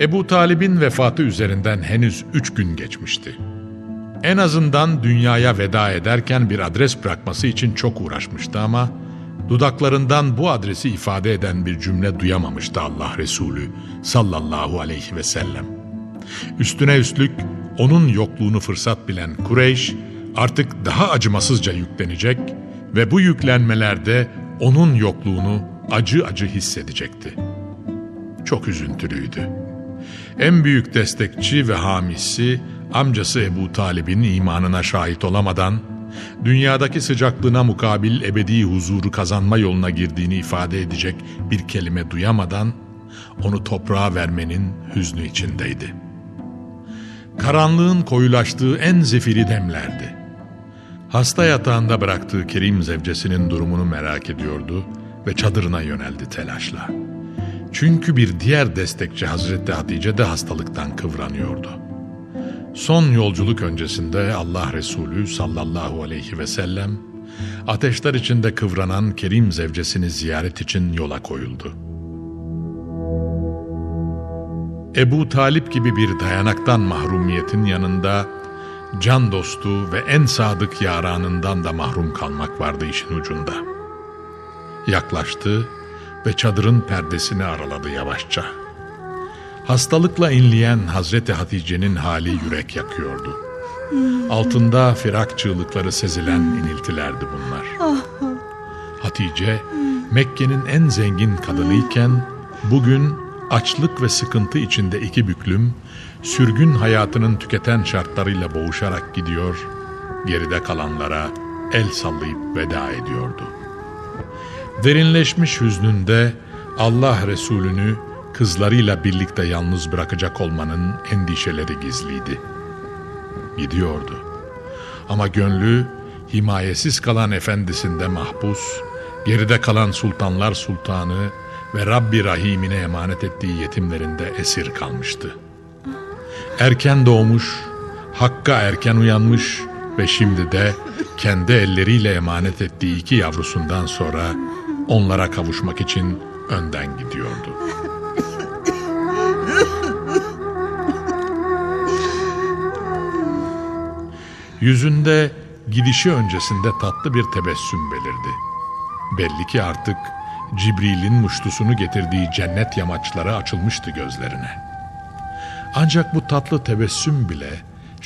Ebu Talib'in vefatı üzerinden henüz üç gün geçmişti. En azından dünyaya veda ederken bir adres bırakması için çok uğraşmıştı ama dudaklarından bu adresi ifade eden bir cümle duyamamıştı Allah Resulü sallallahu aleyhi ve sellem. Üstüne üstlük onun yokluğunu fırsat bilen Kureyş artık daha acımasızca yüklenecek ve bu yüklenmelerde onun yokluğunu acı acı hissedecekti. Çok üzüntülüydü. En büyük destekçi ve hamisi amcası Ebu Talib'in imanına şahit olamadan, dünyadaki sıcaklığına mukabil ebedi huzuru kazanma yoluna girdiğini ifade edecek bir kelime duyamadan, onu toprağa vermenin hüznü içindeydi. Karanlığın koyulaştığı en zifiri demlerdi. Hasta yatağında bıraktığı Kerim zevcesinin durumunu merak ediyordu ve çadırına yöneldi telaşla. Çünkü bir diğer destekçi Hazreti Hatice de hastalıktan kıvranıyordu. Son yolculuk öncesinde Allah Resulü sallallahu aleyhi ve sellem ateşler içinde kıvranan Kerim zevcesini ziyaret için yola koyuldu. Ebu Talip gibi bir dayanaktan mahrumiyetin yanında can dostu ve en sadık yaranından da mahrum kalmak vardı işin ucunda. Yaklaştı ve çadırın perdesini araladı yavaşça. Hastalıkla inleyen Hazreti Hatice'nin hali yürek yakıyordu. Altında firak çığlıkları sezilen iniltilerdi bunlar. Hatice, Mekke'nin en zengin kadınıyken bugün açlık ve sıkıntı içinde iki büklüm, sürgün hayatının tüketen şartlarıyla boğuşarak gidiyor, geride kalanlara el sallayıp veda ediyordu. Derinleşmiş hüznünde Allah Resulü'nü kızlarıyla birlikte yalnız bırakacak olmanın endişeleri gizliydi. Gidiyordu. Ama gönlü himayesiz kalan efendisinde mahpus, geride kalan sultanlar sultanı ve Rabbi Rahim'ine emanet ettiği yetimlerinde esir kalmıştı. Erken doğmuş, Hakk'a erken uyanmış ve şimdi de kendi elleriyle emanet ettiği iki yavrusundan sonra onlara kavuşmak için önden gidiyordu. Yüzünde gidişi öncesinde tatlı bir tebessüm belirdi. Belli ki artık Cibril'in muştusunu getirdiği cennet yamaçları açılmıştı gözlerine. Ancak bu tatlı tebessüm bile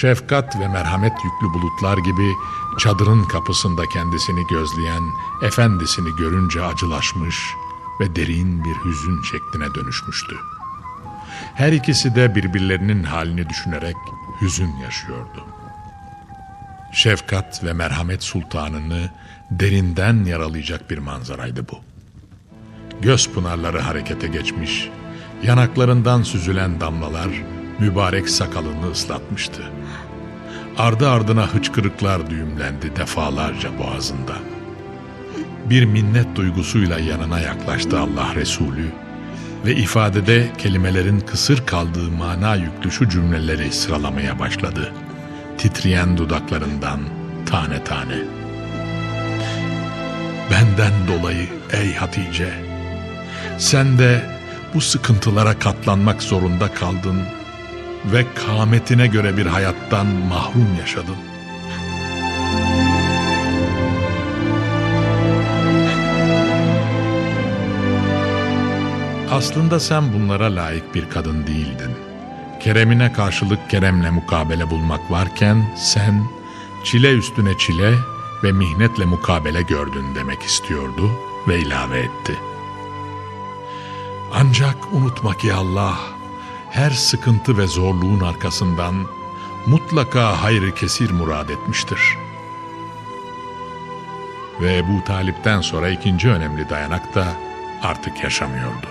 şefkat ve merhamet yüklü bulutlar gibi çadırın kapısında kendisini gözleyen efendisini görünce acılaşmış ve derin bir hüzün şekline dönüşmüştü. Her ikisi de birbirlerinin halini düşünerek hüzün yaşıyordu. Şefkat ve merhamet sultanını derinden yaralayacak bir manzaraydı bu. Göz pınarları harekete geçmiş, yanaklarından süzülen damlalar mübarek sakalını ıslatmıştı. Ardı ardına hıçkırıklar düğümlendi defalarca boğazında. Bir minnet duygusuyla yanına yaklaştı Allah Resulü ve ifadede kelimelerin kısır kaldığı mana yüklü şu cümleleri sıralamaya başladı. Titreyen dudaklarından tane tane. Benden dolayı ey Hatice, sen de bu sıkıntılara katlanmak zorunda kaldın ve kâmetine göre bir hayattan mahrum yaşadın. Aslında sen bunlara layık bir kadın değildin. Keremine karşılık keremle mukabele bulmak varken sen çile üstüne çile ve mihnetle mukabele gördün demek istiyordu ve ilave etti. Ancak unutma ki Allah her sıkıntı ve zorluğun arkasından mutlaka hayrı kesir murad etmiştir. Ve Ebu Talip'ten sonra ikinci önemli dayanak da artık yaşamıyordu.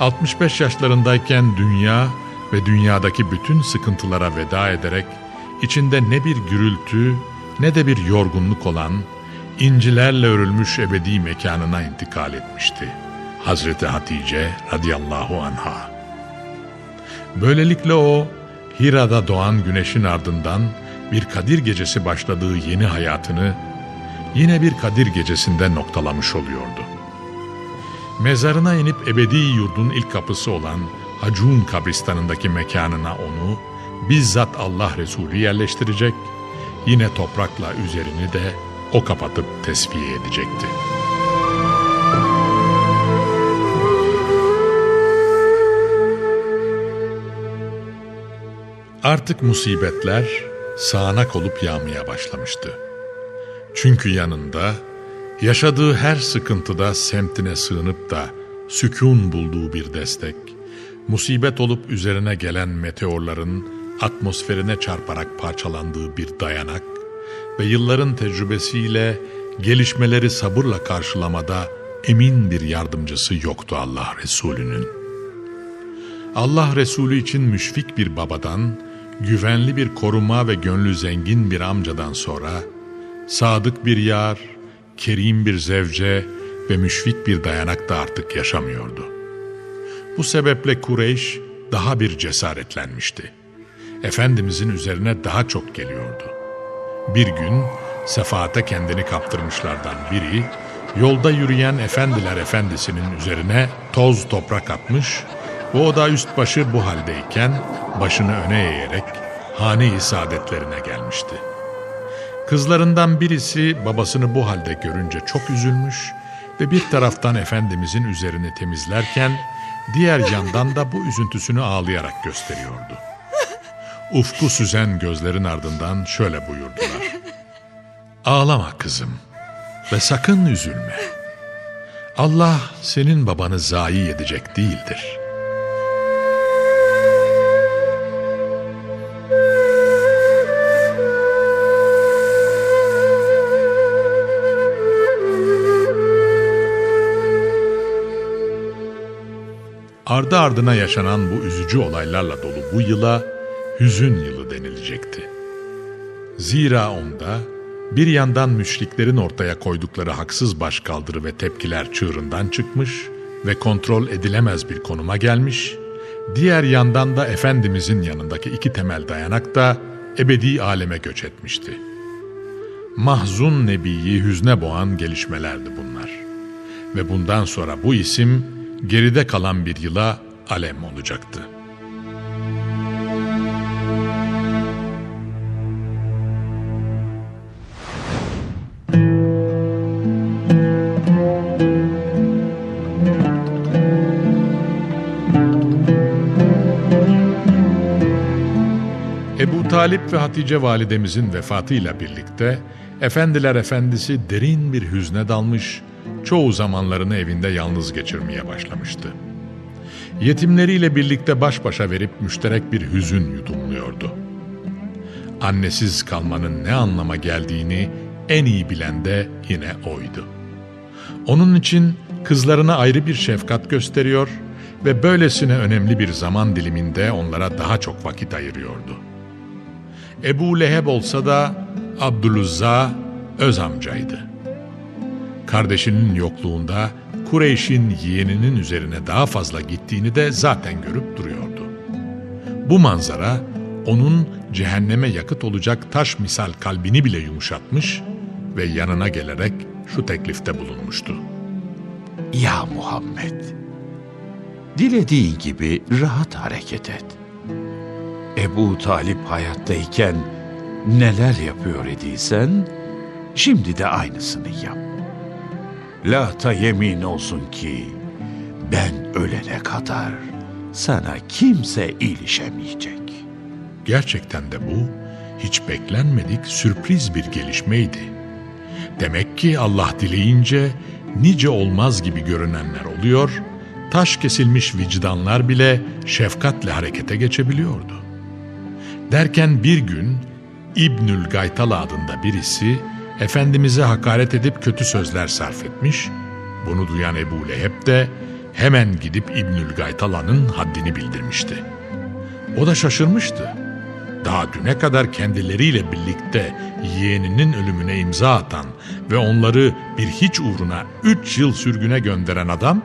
65 yaşlarındayken dünya ve dünyadaki bütün sıkıntılara veda ederek içinde ne bir gürültü ne de bir yorgunluk olan incilerle örülmüş ebedi mekanına intikal etmişti. Hazreti Hatice radıyallahu anha. Böylelikle o Hira'da doğan güneşin ardından bir Kadir gecesi başladığı yeni hayatını yine bir Kadir gecesinde noktalamış oluyordu. Mezarına inip ebedi yurdun ilk kapısı olan Hacun kabristanındaki mekanına onu bizzat Allah Resulü yerleştirecek, yine toprakla üzerini de o kapatıp tesviye edecekti. Artık musibetler sağanak olup yağmaya başlamıştı. Çünkü yanında yaşadığı her sıkıntıda semtine sığınıp da sükun bulduğu bir destek, musibet olup üzerine gelen meteorların atmosferine çarparak parçalandığı bir dayanak ve yılların tecrübesiyle gelişmeleri sabırla karşılamada emin bir yardımcısı yoktu Allah Resulü'nün. Allah Resulü için müşfik bir babadan, güvenli bir koruma ve gönlü zengin bir amcadan sonra, sadık bir yar, kerim bir zevce ve müşfik bir dayanak da artık yaşamıyordu. Bu sebeple Kureyş daha bir cesaretlenmişti. Efendimizin üzerine daha çok geliyordu. Bir gün sefaate kendini kaptırmışlardan biri, yolda yürüyen efendiler efendisinin üzerine toz toprak atmış ve o da üst başı bu haldeyken başını öne eğerek hane-i saadetlerine gelmişti. Kızlarından birisi babasını bu halde görünce çok üzülmüş ve bir taraftan Efendimizin üzerini temizlerken diğer yandan da bu üzüntüsünü ağlayarak gösteriyordu. Ufku süzen gözlerin ardından şöyle buyurdular. Ağlama kızım ve sakın üzülme. Allah senin babanı zayi edecek değildir. Ardı ardına yaşanan bu üzücü olaylarla dolu bu yıla hüzün yılı denilecekti. Zira onda bir yandan müşriklerin ortaya koydukları haksız başkaldırı ve tepkiler çığırından çıkmış ve kontrol edilemez bir konuma gelmiş, diğer yandan da Efendimizin yanındaki iki temel dayanak da ebedi aleme göç etmişti. Mahzun Nebi'yi hüzne boğan gelişmelerdi bunlar. Ve bundan sonra bu isim geride kalan bir yıla alem olacaktı. Ebu Talip ve Hatice validemizin vefatıyla birlikte Efendiler Efendisi derin bir hüzne dalmış, çoğu zamanlarını evinde yalnız geçirmeye başlamıştı. Yetimleriyle birlikte baş başa verip müşterek bir hüzün yudumluyordu. Annesiz kalmanın ne anlama geldiğini en iyi bilen de yine oydu. Onun için kızlarına ayrı bir şefkat gösteriyor ve böylesine önemli bir zaman diliminde onlara daha çok vakit ayırıyordu. Ebu Leheb olsa da Abdülüzza öz amcaydı. Kardeşinin yokluğunda Kureyş'in yeğeninin üzerine daha fazla gittiğini de zaten görüp duruyordu. Bu manzara onun cehenneme yakıt olacak taş misal kalbini bile yumuşatmış ve yanına gelerek şu teklifte bulunmuştu. Ya Muhammed, dilediğin gibi rahat hareket et. Ebu Talip hayattayken neler yapıyor idiysen, şimdi de aynısını yap. Lahta yemin olsun ki, ben ölene kadar sana kimse ilişemeyecek. Gerçekten de bu hiç beklenmedik sürpriz bir gelişmeydi. Demek ki Allah dileyince nice olmaz gibi görünenler oluyor, taş kesilmiş vicdanlar bile şefkatle harekete geçebiliyordu. Derken bir gün İbnül Gaytal adında birisi Efendimiz'e hakaret edip kötü sözler sarf etmiş. Bunu duyan Ebu Leheb de hemen gidip İbnül Gaytala'nın haddini bildirmişti. O da şaşırmıştı. Daha düne kadar kendileriyle birlikte yeğeninin ölümüne imza atan ve onları bir hiç uğruna üç yıl sürgüne gönderen adam,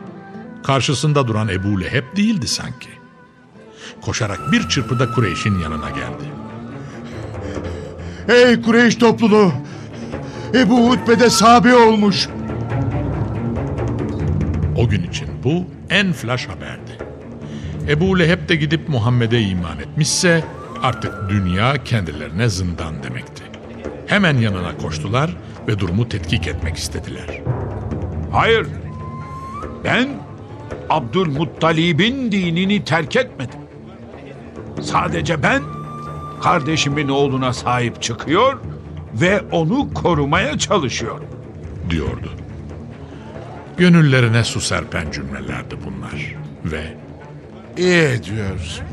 karşısında duran Ebu Leheb değildi sanki. Koşarak bir çırpıda Kureyş'in yanına geldi. Ey Kureyş topluluğu! Ebu Hutbe'de sahabe olmuş. O gün için bu en flash haberdi. Ebu Leheb de gidip Muhammed'e iman etmişse artık dünya kendilerine zindan demekti. Hemen yanına koştular ve durumu tetkik etmek istediler. Hayır. Ben Abdülmuttalib'in dinini terk etmedim. Sadece ben kardeşimin oğluna sahip çıkıyor ve onu korumaya çalışıyorum. diyordu. Gönüllerine su serpen cümlelerdi bunlar ve İyi diyorsun.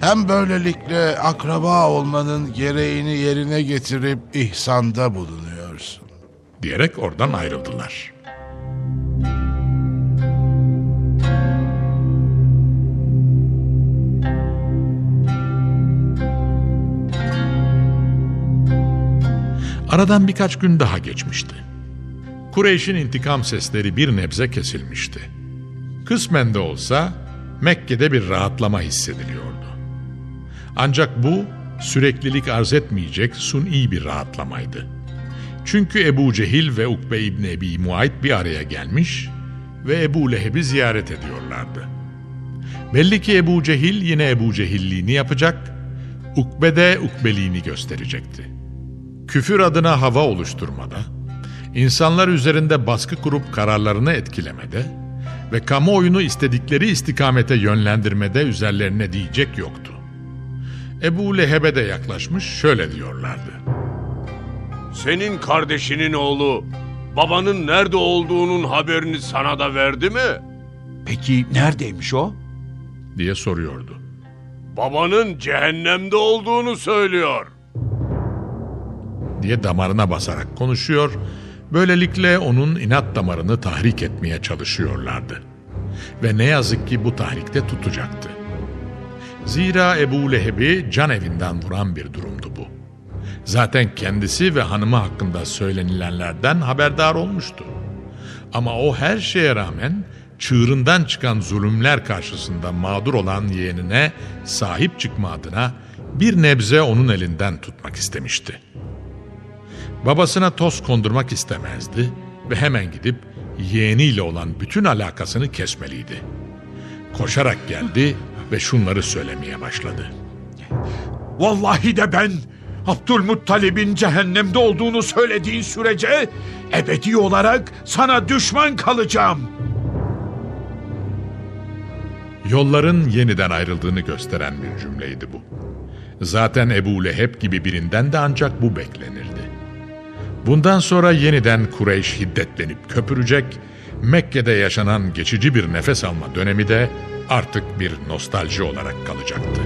Hem böylelikle akraba olmanın gereğini yerine getirip ihsanda bulunuyorsun. diyerek oradan ayrıldılar. Aradan birkaç gün daha geçmişti. Kureyş'in intikam sesleri bir nebze kesilmişti. Kısmen de olsa Mekke'de bir rahatlama hissediliyordu. Ancak bu süreklilik arz etmeyecek suni bir rahatlamaydı. Çünkü Ebu Cehil ve Ukbe İbni Ebi Muayt bir araya gelmiş ve Ebu Leheb'i ziyaret ediyorlardı. Belli ki Ebu Cehil yine Ebu Cehilliğini yapacak, Ukbe de Ukbeliğini gösterecekti. Küfür adına hava oluşturmada, insanlar üzerinde baskı kurup kararlarını etkilemede ve kamuoyunu istedikleri istikamete yönlendirmede üzerlerine diyecek yoktu. Ebu Leheb'e de yaklaşmış şöyle diyorlardı. Senin kardeşinin oğlu babanın nerede olduğunun haberini sana da verdi mi? Peki neredeymiş o? diye soruyordu. Babanın cehennemde olduğunu söylüyor. Diye damarına basarak konuşuyor, böylelikle onun inat damarını tahrik etmeye çalışıyorlardı. Ve ne yazık ki bu tahrikte tutacaktı. Zira Ebu Leheb'i can evinden vuran bir durumdu bu. Zaten kendisi ve hanımı hakkında söylenilenlerden haberdar olmuştu. Ama o her şeye rağmen çığırından çıkan zulümler karşısında mağdur olan yeğenine sahip çıkma adına bir nebze onun elinden tutmak istemişti. Babasına toz kondurmak istemezdi ve hemen gidip yeğeniyle olan bütün alakasını kesmeliydi. Koşarak geldi ve şunları söylemeye başladı. Vallahi de ben Abdülmuttalib'in cehennemde olduğunu söylediğin sürece ebedi olarak sana düşman kalacağım. Yolların yeniden ayrıldığını gösteren bir cümleydi bu. Zaten Ebu Leheb gibi birinden de ancak bu beklenirdi. Bundan sonra yeniden Kureyş hiddetlenip köpürecek, Mekke'de yaşanan geçici bir nefes alma dönemi de artık bir nostalji olarak kalacaktı.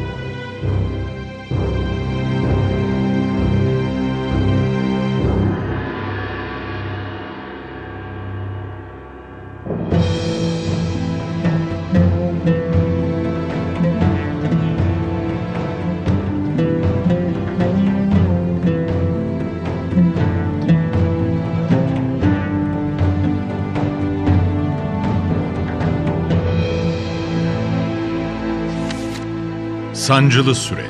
Sancılı süreç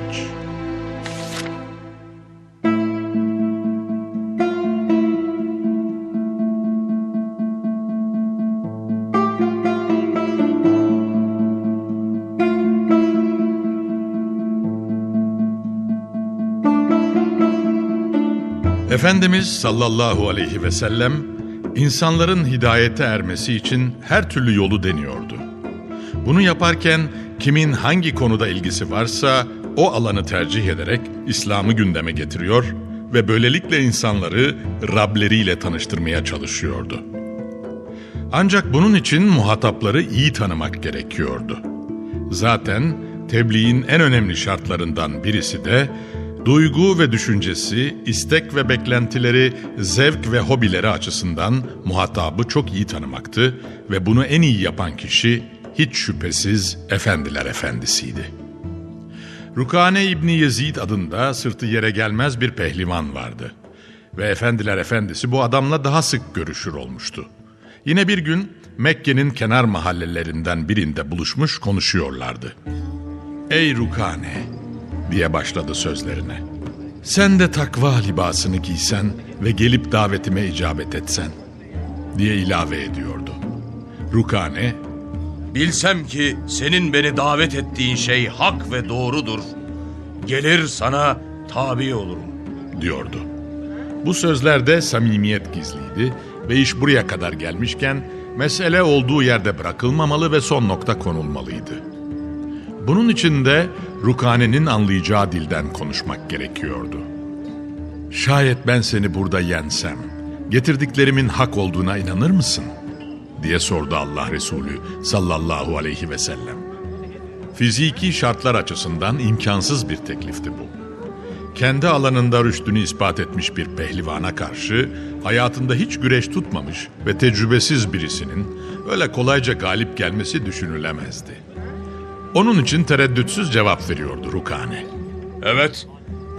Efendimiz sallallahu aleyhi ve sellem insanların hidayete ermesi için her türlü yolu deniyordu. Bunu yaparken kimin hangi konuda ilgisi varsa o alanı tercih ederek İslam'ı gündeme getiriyor ve böylelikle insanları Rableriyle tanıştırmaya çalışıyordu. Ancak bunun için muhatapları iyi tanımak gerekiyordu. Zaten tebliğin en önemli şartlarından birisi de duygu ve düşüncesi, istek ve beklentileri, zevk ve hobileri açısından muhatabı çok iyi tanımaktı ve bunu en iyi yapan kişi hiç şüphesiz efendiler efendisiydi. Rukane İbni Yezid adında sırtı yere gelmez bir pehlivan vardı. Ve efendiler efendisi bu adamla daha sık görüşür olmuştu. Yine bir gün Mekke'nin kenar mahallelerinden birinde buluşmuş konuşuyorlardı. Ey Rukane diye başladı sözlerine. Sen de takva libasını giysen ve gelip davetime icabet etsen diye ilave ediyordu. Rukane Bilsem ki senin beni davet ettiğin şey hak ve doğrudur. Gelir sana tabi olurum. diyordu. Bu sözlerde samimiyet gizliydi ve iş buraya kadar gelmişken mesele olduğu yerde bırakılmamalı ve son nokta konulmalıydı. Bunun için de Rukane'nin anlayacağı dilden konuşmak gerekiyordu. Şayet ben seni burada yensem, getirdiklerimin hak olduğuna inanır mısın? Diye sordu Allah Resulü sallallahu aleyhi ve sellem. Fiziki şartlar açısından imkansız bir teklifti bu kendi alanında rüştünü ispat etmiş bir pehlivana karşı hayatında hiç güreş tutmamış ve tecrübesiz birisinin öyle kolayca galip gelmesi düşünülemezdi. Onun için tereddütsüz cevap veriyordu Rukane. Evet,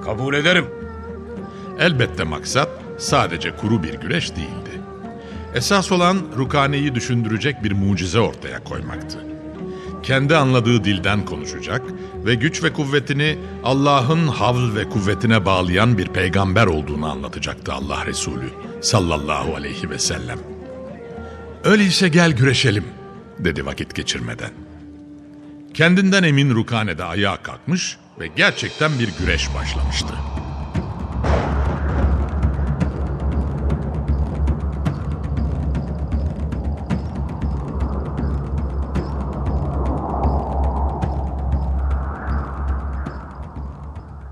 kabul ederim. Elbette maksat sadece kuru bir güreş değildi. Esas olan Rukane'yi düşündürecek bir mucize ortaya koymaktı. Kendi anladığı dilden konuşacak ve güç ve kuvvetini Allah'ın havl ve kuvvetine bağlayan bir peygamber olduğunu anlatacaktı Allah Resulü sallallahu aleyhi ve sellem. Öyleyse gel güreşelim dedi vakit geçirmeden. Kendinden emin Rukane de ayağa kalkmış ve gerçekten bir güreş başlamıştı.